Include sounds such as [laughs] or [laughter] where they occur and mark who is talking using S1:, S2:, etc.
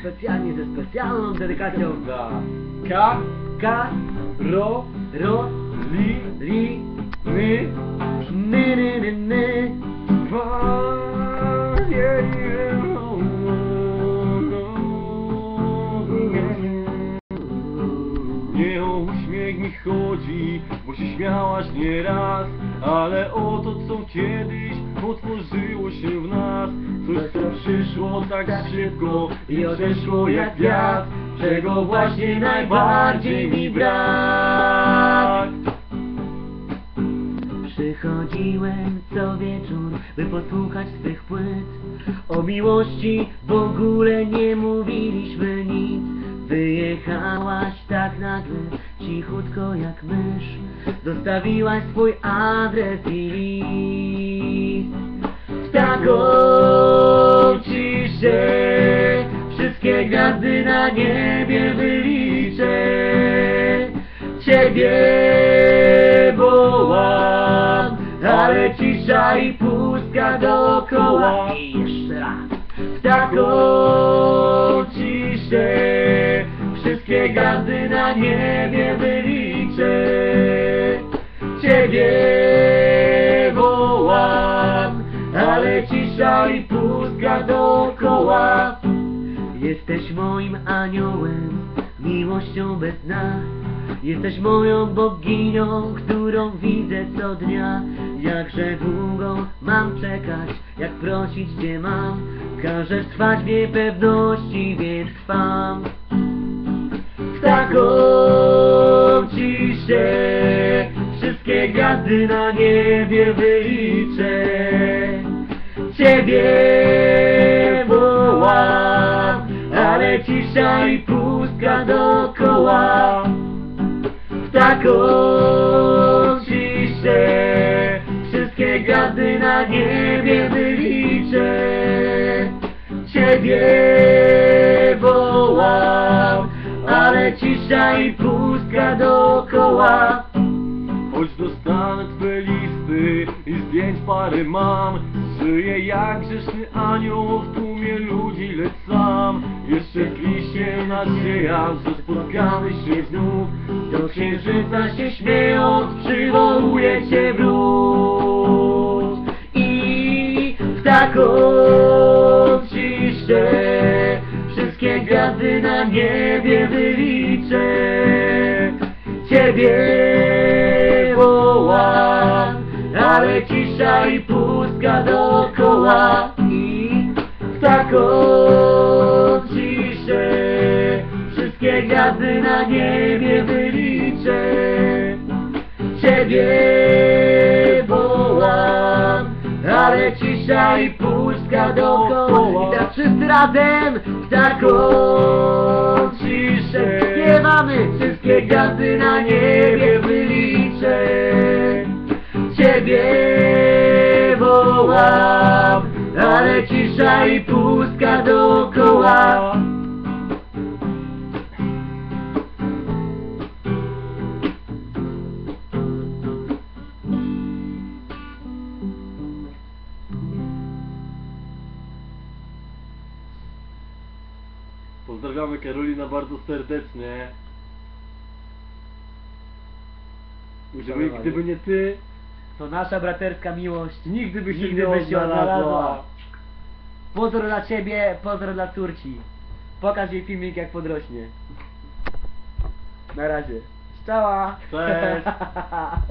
S1: Специалните
S2: специално
S1: деликател
S2: да.
S1: К,
S2: КА, Ро, Ро, Ли,
S1: Ри, Ми, Ми, Ми. Mi chodzi, bo się śmiałaś nie raz Ale o to, co kiedyś otworzyło się w nas. Coś, co przyszło tak szybko i odeszło jak wiatr Czego właśnie najbardziej mi brak.
S2: Przychodziłem co wieczór, by posłuchać twych płyt. O miłości w ogóle nie mówiliśmy nic. Wyjechałaś tak nagle, cichutko jak mysz. Zostawiłaś swój adres i list. W taką ciszę Wszystkie gwiazdy na niebie wyliczę. Ciebie wołam Ale cisza i pustka dookoła I jeszcze raz. W taką ciszę Wszystkie gwiazdy na niebie Ciebie wołam Ale cisza i pustka dookoła Jesteś moim aniołem, miłością bez Jesteś moją boginią, którą widzę co dnia. Jakże długo mam czekać, jak prosić Cię mam. Każesz trwać w niepewności, więc trwam. W taką ciszę Wszystkie gwiazdy na niebie wyliczę. Ciebie wołam Ale cisza i pustka dookoła W taką ciszę Wszystkie gwiazdy na niebie wyliczę. Ciebie wołam Ale cisza i pustka dookoła
S1: i zdjęć parę mam. Żyję jak grzeszny anioł w tłumie ludzi, lecz sam Jeszcze tli się nadzieja, że spotkamy się znów.
S2: Do księżyca się śmiejąc przywołuje Cię wróć I w taką ciszę Wszystkie gwiazdy na niebie wyliczę. Ciebie cisza i pustka dookoła I w taką ciszę Wszystkie gwiazdy na niebie wyliczę. Ciebie wołam Ale cisza i pustka dookoła. I teraz wszyscy razem. W taką ciszę Śpiewamy. Wszystkie gwiazdy na niebie cisza i pustka dookoła.
S1: Pozdrawiamy Karolina bardzo serdecznie. Gdyby, gdyby nie ty,
S2: To nasza braterska miłość
S1: nigdy by się
S2: Nigdy
S1: nie
S2: by się odnalazła. Pozdro dla ciebie, pozdro dla córci Pokaż jej filmik jak podrośnie. Na razie. Szczała
S1: Cześć. [laughs]